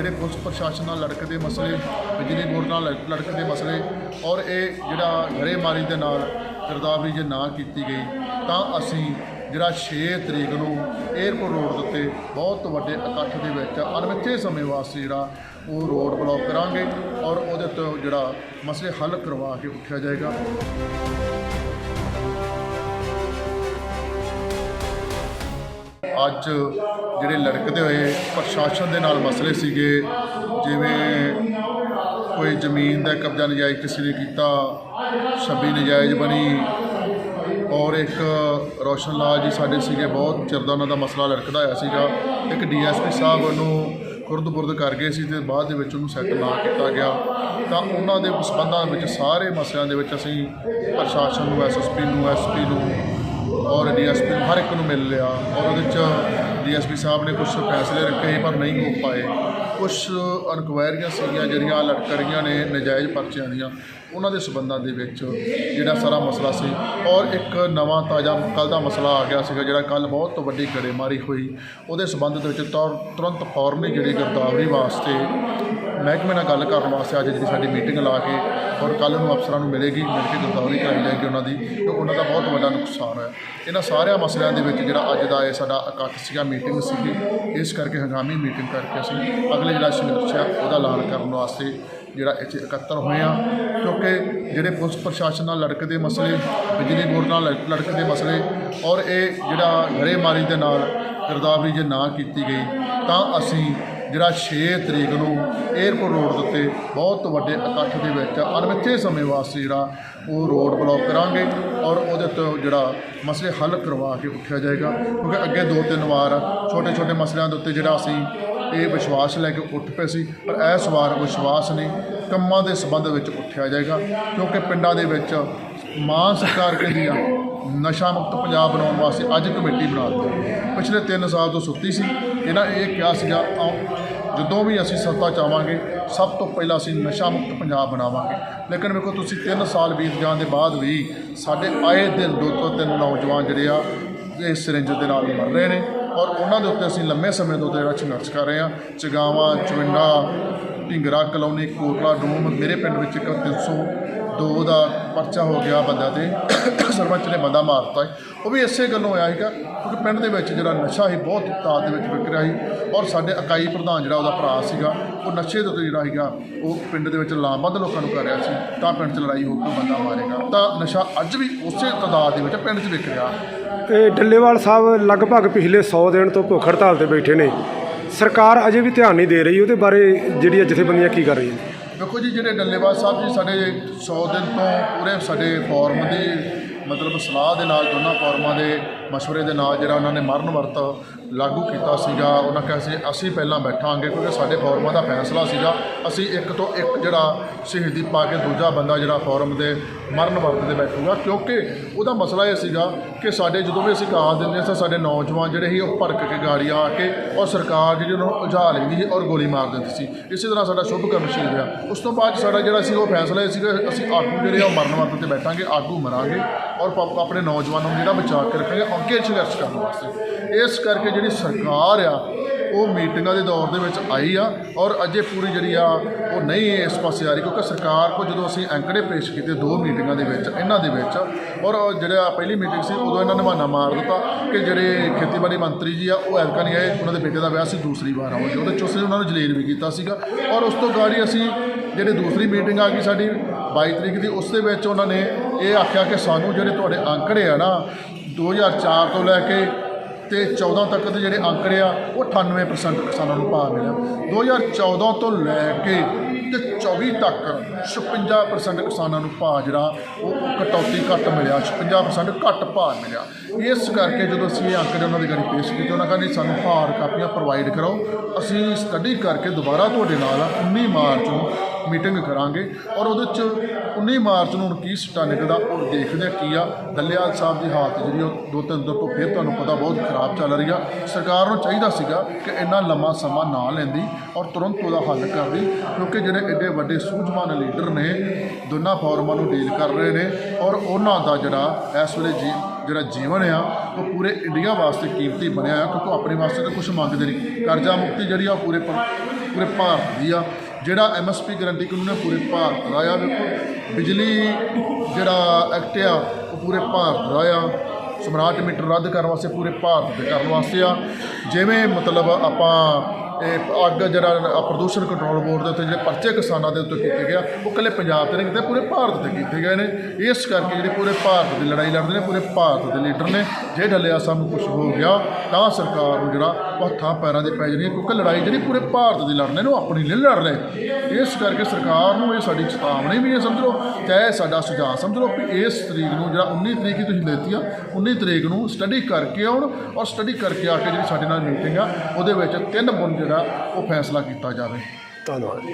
ਜਿਹੜੇ ਪੁਲਿਸ ਪ੍ਰਸ਼ਾਸਨ ਨਾਲ ਲੜਕਦੇ ਮਸਲੇ, ਬਿਜਲੀ ਬੋਰਡ ਨਾਲ ਲੜ- ਲੜਕਦੇ ਮਸਲੇ ਔਰ ਇਹ ਜਿਹੜਾ ਗਰੇਮਾਰੀ ਦੇ ਨਾਲ ਗਿਰਦਾਵਰੀ ਜੇ ਨਾ ਕੀਤੀ ਗਈ, ਤਾਂ ਅਸੀਂ ਜਿਹੜਾ 6 ਤਰੀਕ ਨੂੰ 에ਅਰਪੋਰਟ ਰੋਡ ਦੇ ਉੱਤੇ ਬਹੁਤ ਵੱਡੇ ਇਕੱਠ ਦੇ ਵਿੱਚ ਅਣਮਿੱਥੇ ਸਮੇਂ ਵਾਸਤੇ ਜਿਹੜਾ ਉਹ ਰੋਡ ਬਲੌਕ ਕਰਾਂਗੇ ਔਰ ਉਹਦੇ ਤੋਂ ਜਿਹੜਾ ਮਸਲੇ ਹੱਲ ਕਰਵਾ ਕੇ ਉੱਠਿਆ ਜਾਏਗਾ। ਅੱਜ ਜਿਹੜੇ ਲੜਕਦੇ ਹੋਏ ਪ੍ਰਸ਼ਾਸਨ ਦੇ ਨਾਲ ਮਸਲੇ ਸੀਗੇ, ਜਿਵੇਂ ਕੋਈ ਜ਼ਮੀਨ ਦਾ ਕਬਜ਼ਾ ਨਜਾਇਜ਼ ਕਿਸੇ ਨੇ ਕੀਤਾ, ਛੱਬੀ ਨਜਾਇਜ਼ ਬਣੀ ਔਰ ਇੱਕ ਰੋਸ਼ਨ ਲਾਲ ਜੀ ਸਾਡੇ ਸੀਗੇ, ਬਹੁਤ ਚਿਰ ਦਾ ਉਹਨਾਂ ਦਾ ਮਸਲਾ ਲੜਕਦਾ ਹੋਇਆ ਸੀਗਾ। ਇੱਕ ਡੀਐਸਪੀ ਸਾਹਿਬ ਉਹਨੂੰ ਖੁਰਦ-ਬੁਰਦ ਕਰ ਗਏ ਸੀ ਤੇ ਬਾਅਦ ਦੇ ਵਿੱਚ ਉਹਨੂੰ ਸੈੱਟ ਨਾ ਕੀਤਾ ਗਿਆ। ਤਾਂ ਉਹਨਾਂ ਦੇ ਸਬੰਧਾਂ ਵਿੱਚ ਸਾਰੇ ਮਸਲਿਆਂ ਦੇ ਵਿੱਚ ਅਸੀਂ ਪ੍ਰਸ਼ਾਸਨ ਨੂੰ ਐਸਐਸਪੀ ਨੂੰ ਐਸਪੀ ਨੂੰ ਔਰ ਡੀਐਸਪੀ ਨੂੰ ਹਰ ਇੱਕ ਨੂੰ ਮਿਲ ਲਿਆ ਔਰ ਉਹਦੇ ਚ ਡੀਐਸਪੀ ਸਾਹਿਬ ਨੇ ਕੁਝ ਫੈਸਲੇ ਰੱਖੇ ਪਰ ਨਹੀਂ ਹੋ ਪਾਏ। ਕੁਝ ਇਨਕੁਆਇਰੀਆਂ ਸੀਗੀਆਂ ਜਿਹੜੀਆਂ ਲਟਕ ਰਹੀਆਂ ਨੇ ਨਜਾਇਜ਼ ਪਰਚਿਆਂ ਦੀਆਂ, ਉਹਨਾਂ ਦੇ ਸਬੰਧਾਂ ਦੇ ਵਿੱਚ ਜਿਹੜਾ ਸਾਰਾ ਮਸਲਾ ਸੀ। ਔਰ ਇੱਕ ਨਵਾਂ ਤਾਜ਼ਾ ਕੱਲ ਦਾ ਮਸਲਾ ਆ ਗਿਆ ਸੀਗਾ ਜਿਹੜਾ ਕੱਲ ਬਹੁਤ ਵੱਡੀ ਗੜੇਮਾਰੀ ਹੋਈ। ਉਹਦੇ ਸਬੰਧ ਦੇ ਵਿੱਚ ਤੌਰ ਤੁਰੰਤ ਫੌਰਨ ਹੀ ਜਿਹੜੀ ਗਿਰਦਾਵਰੀ ਵਾਸਤੇ ਮਹਿਕਮੇ ਨਾਲ ਗੱਲ ਕਰਨ ਵਾਸਤੇ ਅੱਜ ਜਿਹੜੀ ਸਾਡੀ ਮੀਟਿੰਗ ਲਾ ਕੇ ਔਰ ਕੱਲ ਨੂੰ ਅਫਸਰਾਂ ਨੂੰ ਮਿਲੇਗੀ, ਮਿਲ ਕੇ ਗਿਰਦਾਵਰੀ ਕਰਾਈ ਜਾਏਗੀ ਉਹਨਾਂ ਦੀ ਕਿ ਉਹਨਾਂ ਦਾ ਬਹੁਤ ਵੱਡਾ ਨੁਕਸਾਨ ਹੋਇਆ ਇਹਨਾਂ ਸਾਰਿਆਂ ਮਸਲਿਆਂ ਦੇ ਵਿੱਚ ਜਿਹੜਾ ਅੱਜ ਦਾ ਇਹ ਸਾਡਾ ਇਕੱਠ ਸੀਗਾ, ਮੀਟਿੰਗ ਸੀਗੀ, ਇਸ ਕਰਕੇ ਹੰਗਾਮੀ ਮੀਟਿੰਗ ਕਰਕੇ ਅਸੀਂ ਅਗਲੇ ਜਿਹੜਾ ਸੰਘਰਸ਼ ਆ ਉਹਦਾ ਐਲਾਨ ਕਰਨ ਵਾਸਤੇ ਜਿਹੜਾ ਇੱਥੇ ਇਕੱਤਰ ਹੋਏ ਆ। ਕਿਉਂਕਿ ਜਿਹੜੇ ਪੁਲਿਸ ਪ੍ਰਸ਼ਾਸਨ ਨਾਲ ਲੜਕਦੇ ਮਸਲੇ, ਬਿਜਲੀ ਬੋਰਡ ਨਾਲ ਲੜ- ਲੜਕਦੇ ਮਸਲੇ ਔਰ ਇਹ ਜਿਹੜਾ ਗਰੇਮਾਰੀ ਦੇ ਨਾਲ ਗਿਰਦਾਵਰੀ ਜੇ ਨਾ ਕੀਤੀ ਗਈ ਤਾਂ ਅਸੀਂ ਜਿਹੜਾ 6 ਤਰੀਕ ਨੂੰ 에ਅਰਪੋਰਟ ਰੋਡ ਦੇ ਉੱਤੇ ਬਹੁਤ ਵੱਡੇ ਇਕੱਠ ਦੇ ਵਿੱਚ ਅਣਮਿੱਥੇ ਸਮੇਂ ਵਾਸਤੇ ਜਿਹੜਾ ਉਹ ਰੋਡ ਬਲੌਕ ਕਰਾਂਗੇ ਔਰ ਉਹਦੇ ਤੋਂ ਜਿਹੜਾ ਮਸਲੇ ਹੱਲ ਕਰਵਾ ਕੇ ਉੱਠਿਆ ਜਾਏਗਾ। ਕਿਉਂਕਿ ਅੱਗੇ ਦੋ ਤਿੰਨ ਵਾਰ ਛੋਟੇ ਛੋਟੇ ਮਸਲਿਆਂ ਦੇ ਉੱਤੇ ਜਿਹੜਾ ਅਸੀਂ ਇਹ ਵਿਸ਼ਵਾਸ ਲੈ ਕੇ ਉੱਠ ਪਏ ਸੀ, ਪਰ ਇਸ ਵਾਰ ਵਿਸ਼ਵਾਸ ਨਹੀਂ, ਕੰਮਾਂ ਦੇ ਸੰਬੰਧ ਵਿੱਚ ਉੱਠਿਆ ਜਾਏਗਾ। ਕਿਉਂਕਿ ਪਿੰਡਾਂ ਦੇ ਵਿੱਚ ਮਾਨ ਸਰਕਾਰ ਕਹਿੰਦੀ ਆ ਨਸ਼ਾ ਮੁਕਤ ਪੰਜਾਬ ਬਣਾਉਣ ਵਾਸਤੇ ਅੱਜ ਕਮੇਟੀ ਬਣਾ ਦਿੱਤੀ। ਪਿਛਲੇ 3 ਸਾਲ ਤੋਂ ਸੁੱਤੀ ਸੀ। ਇਹਨਾਂ ਇਹ ਕਿਹਾ ਸੀਗਾ ਜਦੋਂ ਵੀ ਅਸੀਂ ਸੱਤਾ ਚਾਵਾਂਗੇ ਸਭ ਤੋਂ ਪਹਿਲਾਂ ਅਸੀਂ ਨਸ਼ਾ ਮੁਕਤ ਪੰਜਾਬ ਬਣਾਵਾਂਗੇ। ਲੇਕਿਨ ਵੇਖੋ, ਤੁਸੀਂ 3 ਸਾਲ ਬੀਤ ਜਾਣ ਦੇ ਬਾਅਦ ਵੀ ਸਾਡੇ ਆਏ ਦਿਨ ਦੋ ਤੋਂ ਤਿੰਨ ਨੌਜਵਾਨ ਜਿਹੜੇ ਆ, ਇਹ ਸਿਰਿੰਜ ਦੇ ਨਾਲ ਮਰ ਰਹੇ ਨੇ ਔਰ ਉਹਨਾਂ ਦੇ ਉੱਤੇ ਅਸੀਂ ਲੰਮੇ ਸਮੇਂ ਤੋਂ ਜਿਹੜਾ ਸੰਘਰਸ਼ ਕਰ ਰਹੇ ਹਾਂ। ਚਗਾਵਾਂ, ਚਵਿੰਡਾ, ਢਿੰਗਰਾ ਕਲੋਨੀ, ਕੋਟਲਾ ਡੂਮ, ਮੇਰੇ ਪਿੰਡ ਵਿੱਚ 300 ਦੋ ਦਾ ਪਰਚਾ ਹੋ ਗਿਆ ਬੰਦਾ ਤੇ। ਸਰਪੰਚ ਨੇ ਬੰਦਾ ਮਾਰਤਾ ਉਹ ਵੀ ਇਸੇ ਗੱਲੋਂ ਆਇਆ ਸੀਗਾ, ਕਿਉਂਕਿ ਪਿੰਡ ਦੇ ਵਿੱਚ ਜਿਹੜਾ ਨਸ਼ਾ ਸੀ, ਬਹੁਤ ਤਾਤ ਦੇ ਵਿੱਚ ਵਿਕ ਰਿਹਾ ਸੀ। ਔਰ ਸਾਡੇ ਇਕਾਈ ਪ੍ਰਧਾਨ ਜਿਹੜਾ ਉਹਦਾ ਭਰਾ ਸੀਗਾ, ਉਹ ਨਸ਼ੇ ਦੇ ਤੋਂ ਜਿਹੜਾ ਸੀਗਾ, ਉਹ ਪਿੰਡ ਦੇ ਵਿੱਚ ਲਾਮਬੰਦ ਲੋਕਾਂ ਨੂੰ ਕਰ ਰਿਹਾ ਸੀ। ਤਾਂ ਪਿੰਡ 'ਚ ਲੜਾਈ ਹੋ ਕੇ ਬੰਦਾ ਮਾਰੇਗਾ। ਤਾਂ ਨਸ਼ਾ ਅੱਜ ਵੀ ਉਸੇ ਤਦਾਦ ਦੇ ਵਿੱਚ ਪਿੰਡ 'ਚ ਵਿਕ ਰਿਹਾ। ਤੇ ਡੱਲੇਵਾਲ ਸਾਹਿਬ ਲਗਭਗ ਪਿਛਲੇ 100 ਦਿਨ ਤੋਂ ਭੁੱਖ ਹੜਤਾਲ ਤੇ ਬੈਠੇ ਨੇ। ਸਰਕਾਰ ਅਜੇ ਵੀ ਧਿਆਨ ਨਹੀਂ ਦੇ ਰਹੀ, ਉਹਦੇ ਬਾਰੇ ਜਿਹੜੀਆਂ ਜਥੇਬੰਦੀਆਂ ਕੀ ਕਰ ਰਹੀਆਂ ਨੇ ਦੇਖੋ ਜੀ, ਜਿਹੜੇ ਡੱਲੇਵਾਲ ਸਾਹਿਬ ਜੀ ਸਾਡੇ 100 ਦਿਨ ਤੋਂ ਪੂਰੇ ਸਾਡੇ ਫੋਰਮ ਦੀ ਮਤਲਬ ਸਲਾਹ ਦੇ ਨਾਲ, ਦੋਨਾਂ ਫੋਰਮਾਂ ਦੇ ਮਸ਼ਵਰੇ ਦੇ ਨਾਲ ਜਿਹੜਾ ਉਹਨਾਂ ਨੇ ਮਰਨ ਵਰਤ ਲਾਗੂ ਕੀਤਾ ਸੀਗਾ, ਉਹਨਾਂ ਕਿਹਾ ਸੀ, ਅਸੀਂ ਪਹਿਲਾਂ ਬੈਠਾਂਗੇ, ਕਿਉਂਕਿ ਸਾਡੇ ਫੋਰਮਾਂ ਦਾ ਫੈਸਲਾ ਸੀਗਾ। ਅਸੀਂ ਇੱਕ ਤੋਂ ਇੱਕ ਜਿਹੜਾ ਸ਼ਹੀਦੀ ਪਾ ਕੇ ਦੂਜਾ ਬੰਦਾ ਜਿਹੜਾ ਫੋਰਮ ਦੇ ਮਰਨ ਵਰਤ ਦੇ ਬੈਠੂਗਾ, ਕਿਉਂਕਿ ਉਹਦਾ ਮਸਲਾ ਇਹ ਸੀਗਾ ਕਿ ਸਾਡੇ ਜਦੋਂ ਵੀ ਅਸੀਂ ਕਾਲ ਦਿੰਦੇ ਸੀ ਸਾਡੇ ਨੌਜਵਾਨ ਜਿਹੜੇ ਸੀ, ਉਹ ਭੜਕ ਕੇ ਗਾੜੀਆਂ ਆ ਕੇ, ਔਰ ਸਰਕਾਰ ਜਿਹੜੀ ਉਹਨਾਂ ਨੂੰ ਉਲਝਾ ਲੈਂਦੀ ਸੀ ਔਰ ਗੋਲੀ ਮਾਰ ਦਿੰਦੀ ਸੀ। ਇਸੇ ਤਰ੍ਹਾਂ ਸਾਡਾ ਸ਼ੁਭ ਕਰਮ ਸ਼ੀਲ ਰਿਹਾ। ਉਸ ਤੋਂ ਬਾਅਦ ਸਾਡਾ ਜਿਹੜਾ ਸੀ, ਉਹ ਫੈਸਲਾ ਇਹ ਸੀਗਾ, ਅਸੀਂ ਆਗੂ ਜਿਹੜੇ ਆ, ਉਹ ਮਰਨ ਵਰਤ ਤੇ ਬੈਠਾਂਗੇ, ਆਗੂ ਮਰਾਂਗੇ, ਔਰ ਆਪਣੇ ਨੌਜਵਾਨਾਂ ਨੂੰ ਜਿਹੜਾ ਬਚਾ ਕੇ ਰੱਖਾਂਗੇ, ਅੱਗੇ ਸੰਘਰਸ਼ ਕਰਨ ਵਾਸਤੇ। ਇਸ ਕਰਕੇ ਜਿਹੜੀ ਸਰਕਾਰ ਆ, ਉਹ ਮੀਟਿੰਗਾਂ ਦੇ ਦੌਰ ਦੇ ਵਿੱਚ ਆਈ ਆ ਔਰ ਅਜੇ ਪੂਰੀ ਜਿਹੜੀ ਆ, ਉਹ ਨਹੀਂ ਇਸ ਪਾਸੇ ਆ ਰਹੀ ਕਿਉਂਕਿ ਸਰਕਾਰ ਕੋ ਜਦੋਂ ਅਸੀਂ ਅੰਕੜੇ ਪੇਸ਼ ਕੀਤੇ ਦੋ ਮੀਟਿੰਗਾਂ ਦੇ ਵਿੱਚ, ਇਹਨਾਂ ਦੇ ਵਿੱਚ, ਔਰ ਜਿਹੜਾ ਪਹਿਲੀ ਮੀਟਿੰਗ ਸੀ, ਉਦੋਂ ਇਹਨਾਂ ਨੇ ਬਹਾਨਾ ਮਾਰ ਦਿੱਤਾ ਕਿ ਜਿਹੜੇ ਖੇਤੀਬਾੜੀ ਮੰਤਰੀ ਜੀ ਆ, ਉਹ ਐਲਕਾ ਨਹੀਂ ਆਏ, ਉਹਨਾਂ ਦੇ ਬੇਟੇ ਦਾ ਵਿਆਹ ਸੀ, ਦੂਸਰੀ ਵਾਰ ਆਉਣਗੇ। ਉਹਦੇ 'ਚੋਂ ਅਸੀਂ ਉਹਨਾਂ ਨੂੰ ਜਲੀਲ ਵੀ ਕੀਤਾ ਸੀਗਾ। ਔਰ ਉਸ ਤੋਂ ਗਾੜੀ ਅਸੀਂ ਜਿਹੜੀ ਦੂਸਰੀ ਮੀਟਿੰਗ ਆ ਗਈ ਸਾਡੀ 22 ਤਰੀਕ ਦੀ, ਉਸ ਦੇ ਵਿੱਚ ਉਹਨਾਂ ਨੇ ਇਹ ਆਖਿਆ ਕਿ ਸਾਨੂੰ ਜਿਹੜੇ ਤੁਹਾਡੇ ਅੰਕੜੇ ਆ ਨਾ 2004 ਤੋਂ ਲੈ ਕੇ ਤੇ 14 ਤੱਕ ਦੇ ਜਿਹੜੇ ਅੰਕੜੇ ਆ, ਉਹ 98% ਕਿਸਾਨਾਂ ਨੂੰ ਭਾਅ ਮਿਲਿਆ। 2014 ਤੋਂ ਲੈ ਕੇ ਤੇ 24 ਤੱਕ 56% ਕਿਸਾਨਾਂ ਨੂੰ ਭਾਅ ਜਿਹੜਾ, ਉਹ ਕਟੌਤੀ ਘੱਟ ਮਿਲਿਆ 56% ਘੱਟ ਭਾਅ ਮਿਲਿਆ। ਇਸ ਕਰਕੇ ਜਦੋਂ ਅਸੀਂ ਇਹ ਅੰਕੜੇ ਉਹਨਾਂ ਦੇ ਗਾੜੀ ਪੇਸ਼ ਕੀਤੇ, ਉਹਨਾਂ ਕਹਿੰਦੇ ਸਾਨੂੰ ਹਾਰ ਕਾਪੀਆਂ ਪ੍ਰੋਵਾਈਡ ਕਰੋ। ਅਸੀਂ ਸਟੱਡੀ ਕਰਕੇ ਦੁਬਾਰਾ ਤੁਹਾਡੇ ਨਾਲ 19 ਮਾਰਚ ਨੂੰ ਮੀਟਿੰਗ ਕਰਾਂਗੇ ਔਰ ਉਹਦੇ ਚ 19 ਮਾਰਚ ਨੂੰ ਹੁਣ ਕੀ ਸਟਾ ਨਿਕਲਦਾ ਔਰ ਦੇਖਦੇ ਹਾਂ ਕੀ ਆ। ਦੱਲਿਆਲ ਸਾਹਿਬ ਦੀ ਹਾਲਤ ਜਿਹੜੀ ਉਹ ਦੋ ਤਿੰਨ ਦਿਨ ਤੋਂ ਫਿਰ ਤੁਹਾਨੂੰ ਪਤਾ ਬਹੁਤ ਖਰਾਬ ਚੱਲ ਰਹੀ ਆ। ਸਰਕਾਰ ਨੂੰ ਚਾਹੀਦਾ ਸੀਗਾ ਕਿ ਇੰਨਾ ਲੰਮਾ ਸਮਾਂ ਨਾ ਲੈਂਦੀ ਔਰ ਤੁਰੰਤ ਉਹਦਾ ਹੱਲ ਕਰਦੀ, ਕਿਉਂਕਿ ਜਿਹੜੇ ਐਡੇ ਵੱਡੇ ਸੂਝਵਾਨ ਲੀਡਰ ਨੇ, ਦੋਨਾਂ ਫੋਰਮਾਂ ਨੂੰ ਡੀਲ ਕਰ ਰਹੇ ਨੇ ਔਰ ਉਹਨਾਂ ਦਾ ਜਿਹੜਾ ਇਸ ਵੇਲੇ ਜੀ, ਜਿਹੜਾ ਜੀਵਨ ਆ, ਉਹ ਪੂਰੇ ਇੰਡੀਆ ਵਾਸਤੇ ਕੀਮਤੀ ਬਣਿਆ ਆ ਕਿਉਂਕਿ ਆਪਣੇ ਵਾਸਤੇ ਤਾਂ ਕੁਝ ਮੰਗਦੇ ਨਹੀਂ। ਕਰਜ਼ਾ ਮੁਕਤੀ ਜਿਹੜੀ ਆ, ਉਹ ਪੂਰੇ ਪੂਰੇ ਭਾਰਤ ਦੀ ਆ। ਜਿਹੜਾ ਐਮਐਸਪੀ ਗਾਰੰਟੀ ਕਾਨੂੰਨ ਹੈ ਪੂਰੇ ਭਾਰਤ ਦਾ ਆ, ਵੇਖੋ। ਬਿਜਲੀ ਜਿਹੜਾ ਐਕਟ ਆ, ਉਹ ਪੂਰੇ ਭਾਰਤ ਦਾ ਆ। ਸਮਰਾਟ ਮੀਟਰ ਰੱਦ ਕਰਨ ਵਾਸਤੇ ਪੂਰੇ ਭਾਰਤ ਦੇ ਕਰਨ ਵਾਸਤੇ ਆ। ਜਿਵੇਂ ਮਤਲਬ ਆਪਾਂ ਇਹ ਅੱਗ ਜਿਹੜਾ ਪ੍ਰਦੂਸ਼ਣ ਕੰਟਰੋਲ ਬੋਰਡ ਦੇ ਉੱਤੇ ਜਿਹੜੇ ਪਰਚੇ ਕਿਸਾਨਾਂ ਦੇ ਉੱਤੇ ਕੀਤੇ ਗਿਆ ਉਹ ਇਕੱਲੇ ਪੰਜਾਬ ਤੇ ਨਹੀਂ ਕੀਤੇ, ਪੂਰੇ ਭਾਰਤ ਤੇ ਕੀਤੇ ਗਏ ਨੇ। ਇਸ ਕਰਕੇ ਜਿਹੜੇ ਪੂਰੇ ਭਾਰਤ ਦੀ ਲੜਾਈ ਲੜਦੇ ਨੇ, ਪੂਰੇ ਭਾਰਤ ਦੇ ਲੀਡਰ ਨੇ, ਜੇ ਢੱਲਿਆ ਸਾਨੂੰ ਕੁਝ ਹੋ ਗਿਆ, ਤਾਂ ਸਰਕਾਰ ਨੂੰ ਜਿਹੜਾ ਹੱਥਾਂ ਪੈਰਾਂ ਦੇ ਪੈ ਜਾਣੀ ਕਿਉਂਕਿ ਲੜਾਈ ਜਿਹੜੀ ਪੂਰੇ ਭਾਰਤ ਦੀ ਲੜਨੇ ਨੇ ਉਹ ਆਪਣੀ ਨਹੀਂ ਲੜ ਰਹੇ। ਇਸ ਕਰਕੇ ਸਰਕਾਰ ਨੂੰ ਇਹ ਸਾਡੀ ਚੇਤਾਵਨੀ ਵੀ ਹੈ, ਸਮਝ। ਲਓ ਚਾਹੇ ਸਾਡਾ ਸੁਝਾਅ, ਸਮਝ ਲਓ ਵੀ ਇਸ ਤਰੀਕ ਨੂੰ ਜਿਹੜਾ 19 ਤਰੀਕ ਹੀ ਤੁਸੀਂ ਦਿੱਤੀ ਆ 19 ਤਰੀਕ ਨੂੰ ਸਟੱਡੀ ਕਰਕੇ ਆਉਣ ਔਰ ਸਟੱਡੀ ਕਰਕੇ ਆ ਕੇ ਜਿਹੜੀ ਸਾਡੇ ਨਾਲ ਮੀਟਿੰਗ ਆ, ਉਹਦੇ ਵਿੱਚ ਤਿੰਨ ਗੁਣ ਜਿਹੜਾ ਉਹ ਫੈਸਲਾ ਕੀਤਾ ਜਾਵੇ। ਧੰਨਵਾਦ।